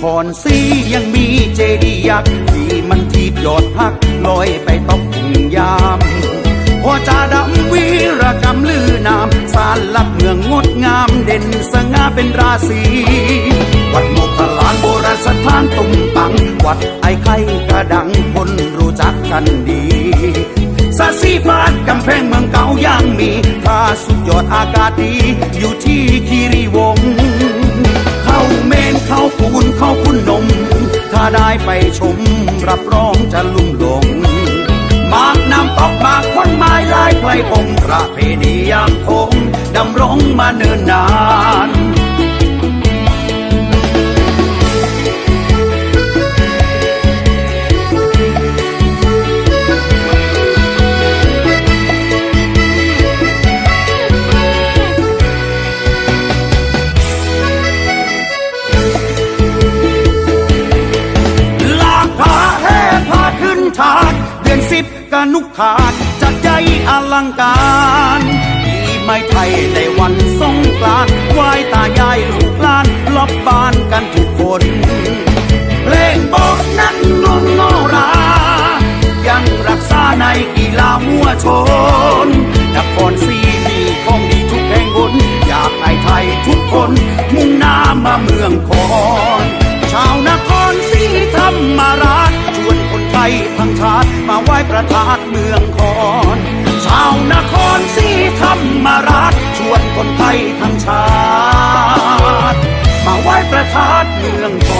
ครศรียังมีเจดีย์ยักษ์ที่มันทีบยอดพักลอยไปตกทุ่งยามพอจาดำวีรกรรมลือนามสารหลักเมืองงดงามเด่นสง่าเป็นราศีวัดโมคคลานโบราณสถานตุงตัง วัดไอ้ไข่กระดังคนรู้จักกันดีสาสีฟาดกำแพงเมืองเก่ายังมีท่าสุดยอดอากาศดี อยู่ที่คีรี นม ถ้าได้ไปชม รับรองจะลุ่มหลง มากน้ำตกมากคนไม้ลายไกลพงประเพณียังคงดำรงมาเนิ่นนาน สิบกนุกขาดจัดใจอลังการปีไม่ไทยในวันสงกรานต์ไหวตายายลูกหลานลอบบ้านกันทุกคนเพลงบอกนั้นงงโนรา ยังรักษาในกีฬามัวชนนครศรีมีของดีทุกแห่งหนอยากให้ไทยทุกคน มุ่งหน้ามาเมืองคอนชาวนครายประทาดเมืองคอนชาวนครศรีธรรมราชชวนคนไทยทั้งชาติ มาไว้ประทาดเมืองคอน